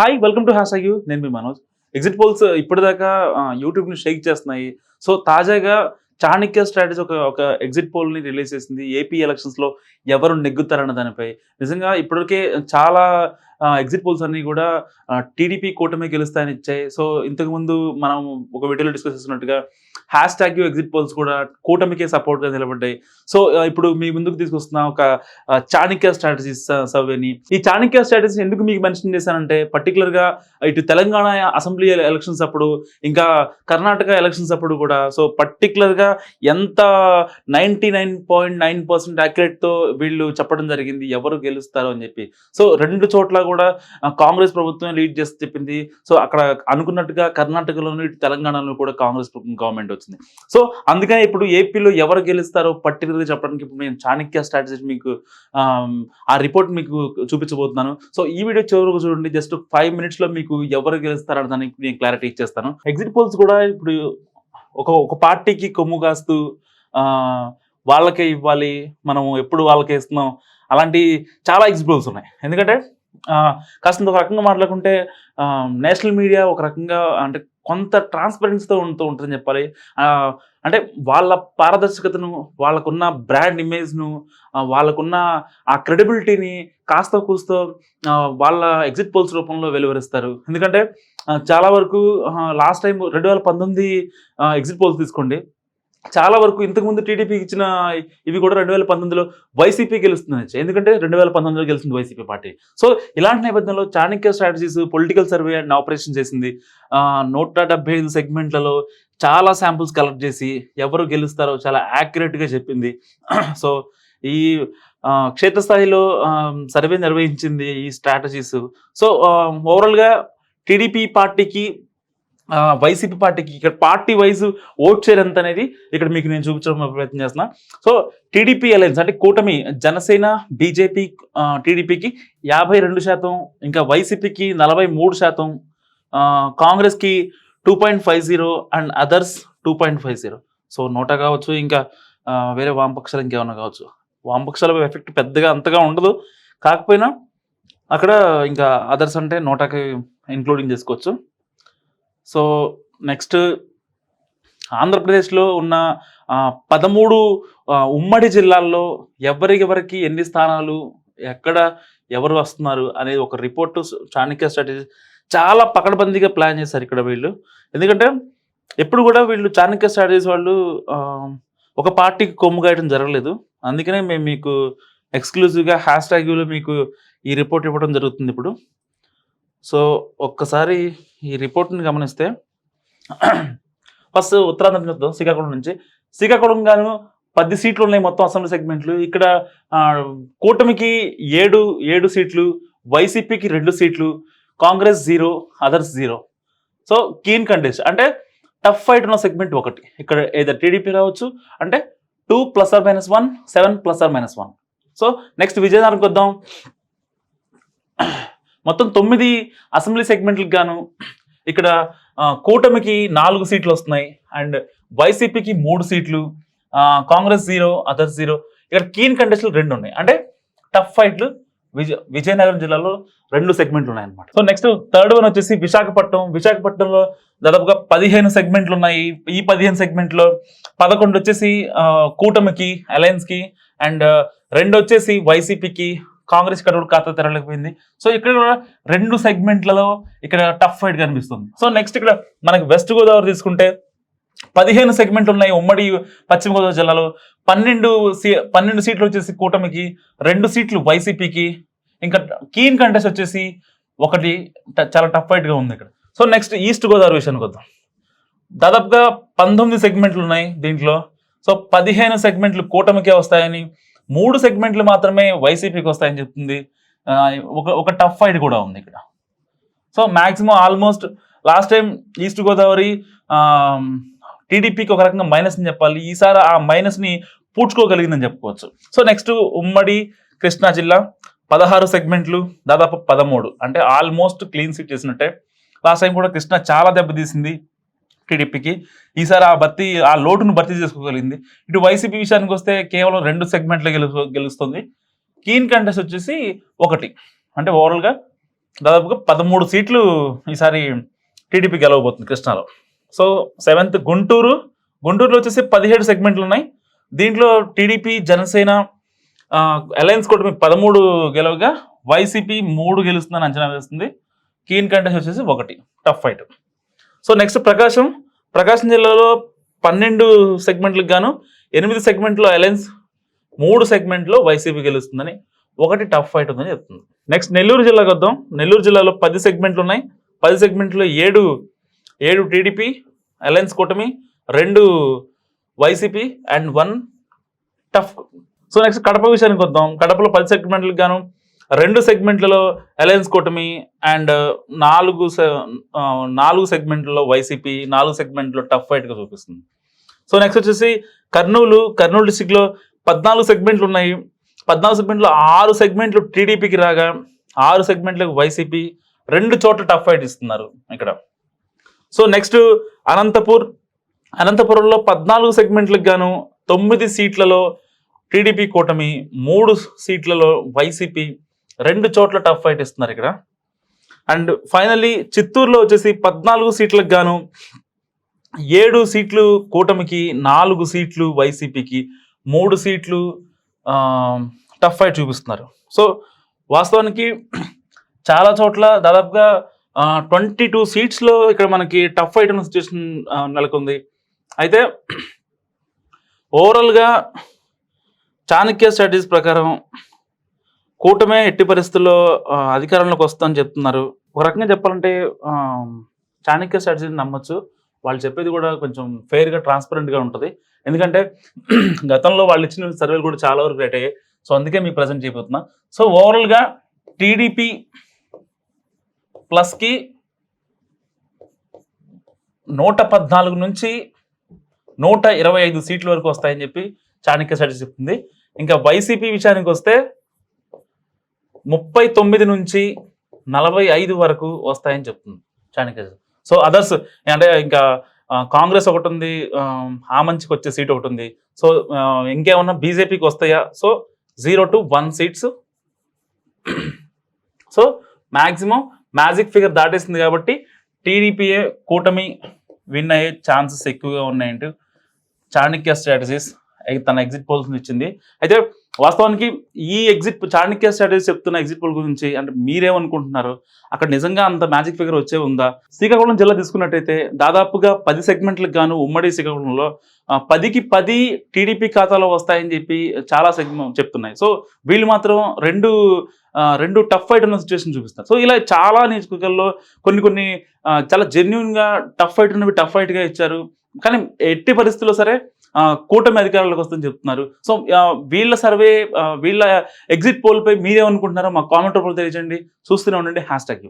Hi welcome to hash you నేను మీ Manoj. Exit polls ఇప్పటిదాకా యూట్యూబ్ని షేక్ చేస్తున్నాయి. సో తాజాగా చాణక్య స్ట్రాటజీ ఒక ఒక ఎగ్జిట్ పోల్ని రిలీజ్ చేసింది. ఏపీ ఎలక్షన్స్లో ఎవరు నెగ్గుతారన్న దానిపై. నిజంగా ఇప్పటికే చాలా ఎగ్జిట్ పోల్స్ అన్ని కూడా టీడీపీ కూటమి గెలుస్తాయని ఇచ్చాయి. సో ఇంతకు ముందు మనం ఒక వీడియోలో డిస్కస్ చేస్తున్నట్టుగా హ్యాష్ ట్యాగ్ ఎగ్జిట్ పోల్స్ కూడా కూటమికే సపోర్ట్గా నిలబడ్డాయి. సో ఇప్పుడు మీ ముందుకు తీసుకొస్తున్న ఒక చాణిక్య చాణక్య స్ట్రాటజీస్ సర్వేని ఈ చాణక్య స్ట్రాటజీస్ ఎందుకు మీకు మెన్షన్ చేశానంటే పర్టికులర్గా ఇటు తెలంగాణ అసెంబ్లీ ఎలక్షన్స్ అప్పుడు ఇంకా కర్ణాటక ఎలక్షన్స్ అప్పుడు కూడా సో పర్టికులర్గా ఎంత ninety nine point nine percent యాక్యురేట్తో వీళ్ళు చెప్పడం జరిగింది ఎవరు గెలుస్తారు అని చెప్పి. సో రెండు చోట్ల కూడా కాంగ్రెస్ ప్రభుత్వం లీడ్ చేసి చెప్పింది. సో అక్కడ అనుకున్నట్టుగా కర్ణాటకలోను ఇటు తెలంగాణలో కూడా కాంగ్రెస్ గవర్నమెంట్ వచ్చింది. సో అందుకని ఇప్పుడు ఏపీలో ఎవరు గెలుస్తారో పర్టికులర్గా చెప్పడానికి ఇప్పుడు నేను చాణక్య స్ట్రాటజీ మీకు ఆ రిపోర్ట్ మీకు చూపించబోతున్నాను. సో ఈ వీడియో చివరకు చూడండి. జస్ట్ ఫైవ్ మినిట్స్లో మీకు ఎవరు గెలుస్తారని దానికి నేను క్లారిటీ ఇచ్చేస్తాను. ఎగ్జిట్ పోల్స్ కూడా ఇప్పుడు ఒక ఒక పార్టీకి కొమ్ము కాస్తూ వాళ్ళకే ఇవ్వాలి మనం ఎప్పుడు వాళ్ళకే ఇస్తున్నాం. అలాంటి చాలా ఎగ్జిట్ పోల్స్ ఉన్నాయి. ఎందుకంటే కాస్త ఒక రకంగా మాట్లాడుకుంటే నేషనల్ మీడియా ఒక రకంగా అంటే కొంత ట్రాన్స్పరెన్సీతో ఉంటూ ఉంటుందని చెప్పాలి. అంటే వాళ్ళ పారదర్శకతను వాళ్ళకున్న బ్రాండ్ ఇమేజ్ను వాళ్ళకున్న ఆ క్రెడిబిలిటీని కాస్త కూస్తో వాళ్ళ ఎగ్జిట్ పోల్స్ రూపంలో వెలువరిస్తారు. ఎందుకంటే చాలా వరకు లాస్ట్ టైం రెండు వేల పంతొమ్మిది ఎగ్జిట్ పోల్స్ తీసుకోండి. చాలా వరకు ఇంతకుముందు టీడీపీకి ఇచ్చిన ఇవి కూడా రెండు వేల పంతొమ్మిదిలో వైసీపీ గెలుస్తుంది ఎందుకంటే రెండు వేల పంతొమ్మిదిలో గెలుస్తుంది వైసీపీ పార్టీ. సో ఇలాంటి నేపథ్యంలో Chanakya strategies political survey and operation చేసింది. నూట డెబ్బై ఐదు సెగ్మెంట్లలో చాలా శాంపుల్స్ కలెక్ట్ చేసి ఎవరు గెలుస్తారో చాలా యాక్యురేట్గా చెప్పింది. సో ఈ క్షేత్రస్థాయిలో సర్వే నిర్వహించింది ఈ స్ట్రాటజీస్ సో ఓవరాల్గా టీడీపీ పార్టీకి వైసీపీ పార్టీకి ఇక్కడ పార్టీ వైజ్ ఓట్ షేర్ ఎంత అనేది ఇక్కడ మీకు నేను చూపించడం ప్రయత్నం చేస్తున్నా. సో టీడీపీ అలయన్స్ అంటే కూటమి జనసేన బీజేపీ టీడీపీకి యాభై రెండు శాతం ఇంకా వైసీపీకి నలభై మూడు శాతం కాంగ్రెస్కి two point five zero and others two point five zero. So NOTA కావచ్చు ఇంకా వేరే వామపక్షాలు ఇంకేమైనా కావచ్చు. వామపక్షాల ఎఫెక్ట్ పెద్దగా అంతగా ఉండదు. కాకపోయినా అక్కడ ఇంకా అదర్స్ అంటే నోటాకి ఇంక్లూడింగ్ చేసుకోవచ్చు. సో నెక్స్ట్ ఆంధ్రప్రదేశ్లో ఉన్న పదమూడు ఉమ్మడి జిల్లాల్లో ఎవరికెవరికి ఎన్ని స్థానాలు ఎక్కడ ఎవరు వస్తున్నారు అనేది ఒక రిపోర్టు చాణక్య స్ట్రాటజీ చాలా పకడ్బందీగా ప్లాన్ చేశారు ఇక్కడ వీళ్ళు. ఎందుకంటే ఎప్పుడు కూడా వీళ్ళు చాణక్య స్ట్రాటజీస్ వాళ్ళు ఒక పార్టీకి కొమ్ము గాయడం జరగలేదు. అందుకనే మేము మీకు ఎక్స్క్లూజివ్గా హ్యాష్ ట్యాగ్లో మీకు ఈ రిపోర్ట్ ఇవ్వడం జరుగుతుంది ఇప్పుడు. సో ఒక్కసారి ఈ రిపోర్ట్ని గమనిస్తే ఫస్ట్ ఉత్తరాంధ్ర చూద్దాం వద్దాం శ్రీకాకుళం నుంచి. శ్రీకాకుళం గాను పది సీట్లు ఉన్నాయి మొత్తం అసెంబ్లీ సెగ్మెంట్లు. ఇక్కడ కూటమికి ఏడు ఏడు సీట్లు వైసీపీకి రెండు సీట్లు Congress zero others zero. So keen contest అంటే టఫ్ ఫైట్ ఉన్న సెగ్మెంట్ ఒకటి. ఇక్కడ ఏదో టీడీపీ రావచ్చు. అంటే two plus or minus one seven plus or minus one. So next విజయనగరంకి వద్దాం. మొత్తం తొమ్మిది అసెంబ్లీ సెగ్మెంట్లకు గాను ఇక్కడ కూటమికి నాలుగు సీట్లు వస్తున్నాయి. అండ్ వైసీపీకి మూడు సీట్లు కాంగ్రెస్ జీరో అదర్స్ జీరో. ఇక్కడ కీన్ కంటెస్ట్లు రెండు ఉన్నాయి. అంటే టఫ్ ఫైట్లు విజయ విజయనగరం జిల్లాలో రెండు సెగ్మెంట్లు ఉన్నాయన్నమాట. సో నెక్స్ట్ థర్డ్ వన్ వచ్చేసి విశాఖపట్నం. విశాఖపట్నంలో దాదాపుగా పదిహేను సెగ్మెంట్లు ఉన్నాయి. ఈ పదిహేను సెగ్మెంట్లో పదకొండు వచ్చేసి కూటమికి అలయన్స్కి అండ్ రెండు వచ్చేసి వైసీపీకి కాంగ్రెస్ ఇక్కడ కూడా ఖాతా తెరలేకపోయింది. సో ఇక్కడ కూడా రెండు సెగ్మెంట్లలో ఇక్కడ టఫ్ ఫైట్ కనిపిస్తుంది. సో నెక్స్ట్ ఇక్కడ మనకి వెస్ట్ గోదావరి తీసుకుంటే పదిహేను సెగ్మెంట్లు ఉన్నాయి ఉమ్మడి పశ్చిమ గోదావరి జిల్లాలో. పన్నెండు సీ పన్నెండు సీట్లు వచ్చేసి కూటమికి రెండు సీట్లు వైసీపీకి ఇంకా కీన్ కంటెస్ట్ వచ్చేసి ఒకటి చాలా టఫ్ ఫైట్గా ఉంది ఇక్కడ. సో నెక్స్ట్ ఈస్ట్ గోదావరి విషయానికి వద్దాం. దాదాపుగా పంతొమ్మిది సెగ్మెంట్లు ఉన్నాయి దీంట్లో. సో పదిహేను సెగ్మెంట్లు కూటమికే వస్తాయని మూడు సెగ్మెంట్లు మాత్రమే వైసీపీకి వస్తాయని చెప్తుంది. ఒక ఒక టఫ్ ఫైట్ కూడా ఉంది ఇక్కడ. So maximum almost last time east Godavari టీడీపీకి ఒక రకంగా మైనస్ అని చెప్పాలి. ఈసారి ఆ మైనస్ని పూడ్చుకోగలిగిందని చెప్పుకోవచ్చు. సో నెక్స్ట్ ఉమ్మడి కృష్ణా జిల్లా పదహారు సెగ్మెంట్లు దాదాపు పదమూడు. అంటే ఆల్మోస్ట్ క్లీన్ సీట్ చేసినట్టే. లాస్ట్ టైం కూడా కృష్ణ చాలా దెబ్బతీసింది టీడీపీకి. ఈసారి ఆ భర్తీ ఆ లోటును భర్తీ చేసుకోగలిగింది. ఇటు వైసీపీ విషయానికి వస్తే కేవలం రెండు సెగ్మెంట్లు గెలు గెలుస్తుంది. కీన్ కంటెస్ట్ వచ్చేసి ఒకటి. అంటే ఓవరాల్గా దాదాపుగా పదమూడు సీట్లు ఈసారి టీడీపీ గెలవబోతుంది కృష్ణాలో. So seventh Guntur. గుంటూరులో వచ్చేసి పదిహేడు సెగ్మెంట్లు ఉన్నాయి. దీంట్లో టీడీపీ జనసేన అలయన్స్ కూటమి పదమూడు గెలవగా వైసీపీ మూడు గెలుస్తుందని అంచనా వేస్తుంది. కీన్ కంటెస్ట్ వచ్చేసి ఒకటి. Tough fight so next Prakasam Prakasam జిల్లాలో పన్నెండు సెగ్మెంట్లకు గాను ఎనిమిది సెగ్మెంట్లో అలయన్స్ మూడు సెగ్మెంట్లో వైసీపీ గెలుస్తుందని ఒకటి టఫ్ ఫైట్ ఉందని చెప్తుంది. నెక్స్ట్ నెల్లూరు జిల్లాకు వద్దాం. నెల్లూరు జిల్లాలో పది సెగ్మెంట్లు ఉన్నాయి. పది సెగ్మెంట్లో ఏడు ఏడు టీడీపీ అలయన్స్ కూటమి రెండు YCP and one tough. So next Kadapa విషయానికి వద్దాం. కడపలో పది సెగ్మెంట్లకు గాను రెండు సెగ్మెంట్లలో అలయన్స్ కూటమి అండ్ uh, నాలుగు సె- uh, నాలుగు సెగ్మెంట్లలో వైసీపీ నాలుగు సెగ్మెంట్లో టఫ్ ఫైట్గా చూపిస్తుంది. సో నెక్స్ట్ వచ్చేసి కర్నూలు కర్నూలు డిస్టిక్లో పద్నాలుగు సెగ్మెంట్లు ఉన్నాయి. పద్నాలుగు సెగ్మెంట్లో ఆరు సెగ్మెంట్లు టీడీపీకి రాగా ఆరు సెగ్మెంట్లకు వైసీపీ రెండు చోట్ల టఫ్ ఫైట్ ఇస్తున్నారు ఇక్కడ. So next Anantapur. అనంతపురంలో పద్నాలుగు సెగ్మెంట్లకు గాను తొమ్మిది సీట్లలో టీడీపీ కూటమి మూడు సీట్లలో వైసీపీ రెండు చోట్ల టఫ్ ఫైట్ ఇస్తున్నారు ఇక్కడ. అండ్ ఫైనల్లీ చిత్తూరులో వచ్చేసి పద్నాలుగు సీట్లకు గాను ఏడు సీట్లు కూటమికి నాలుగు సీట్లు వైసీపీకి మూడు సీట్లు టఫ్ ఫైట్ చూపిస్తున్నారు. సో వాస్తవానికి చాలా చోట్ల దాదాపుగా ట్వంటీ టూ సీట్స్లో ఇక్కడ మనకి టఫ్ ఫైట్ ఉన్న సిచ్యువేషన్ నెలకొంది. అయితే ఓవరాల్గా చాణక్య స్టడీస్ ప్రకారం కూటమే ఎట్టి పరిస్థితుల్లో అధికారంలోకి వస్తుందని చెప్తున్నారు. ఒక రకంగా చెప్పాలంటే చాణక్య స్ట్రాటజీని నమ్మొచ్చు. వాళ్ళు చెప్పేది కూడా కొంచెం ఫెయిర్గా ట్రాన్స్పరెంట్గా ఉంటుంది. ఎందుకంటే గతంలో వాళ్ళు ఇచ్చిన సర్వేలు కూడా చాలా వరకు రేట్ అయ్యాయి. సో అందుకే మీకు ప్రజెంట్ చేయబోతున్నా. సో ఓవరాల్గా టీడీపీ ప్లస్కి నూట పద్నాలుగు నుంచి నూట ఇరవై ఐదు సీట్ల వరకు వస్తాయని చెప్పి చాణక్య స్ట్రాటజీ చెప్తుంది. ఇంకా వైసీపీ విషయానికి వస్తే ముప్పై తొమ్మిది నుంచి నలభై ఐదు వరకు వస్తాయని చెప్తుంది చాణక్య సో అదర్స్ అంటే ఇంకా కాంగ్రెస్ ఒకటి ఉంది ఆ, మంచికి వచ్చే సీట్ ఒకటి ఉంది. సో ఇంకేమన్నా బీజేపీకి వస్తాయా? So zero to one seats so maximum magic figure దాటేసింది కాబట్టి టీడీపీఏ కూటమి విన్ అయ్యే ఛాన్సెస్ ఎక్కువగా ఉన్నాయంటూ చాణక్య స్ట్రాటజీస్ తన ఎగ్జిట్ పోల్స్ ఇచ్చింది. అయితే వాస్తవానికి ఈ ఎగ్జిట్ చాణక్య స్ట్రాటజీ చెప్తున్న ఎగ్జిట్ పోల్ గురించి అంటే మీరేమనుకుంటున్నారు? అక్కడ నిజంగా అంత మ్యాజిక్ ఫిగర్ వచ్చే ఉందా? శ్రీకాకుళం జిల్లా తీసుకున్నట్టయితే దాదాపుగా పది సెగ్మెంట్లకు గాను ఉమ్మడి శ్రీకాకుళంలో పదికి పది టీడీపీ ఖాతాలో వస్తాయని చెప్పి చాలా సెగ్మెంట్ చెప్తున్నాయి. సో వీళ్ళు మాత్రం రెండు రెండు టఫ్ ఫైట్ ఉన్న సిచ్యువేషన్ చూపిస్తారు సో ఇలా చాలా నియోజకవర్గాల్లో కొన్ని కొన్ని చాలా జెన్యున్గా టఫ్ ఫైట్ ఉన్నవి టఫ్ ఫైట్గా ఇచ్చారు. కానీ ఎట్టి పరిస్థితుల్లో సరే కూటమి అధికారులకు వస్తుందని చెప్తున్నారు. సో వీళ్ళ సర్వే వీళ్ళ ఎగ్జిట్ పోల్ పై మీరేమనుకుంటున్నారో మా కామెంట్ రూపంలో తెలియజేయండి. చూస్తూనే ఉండండి. Hash tag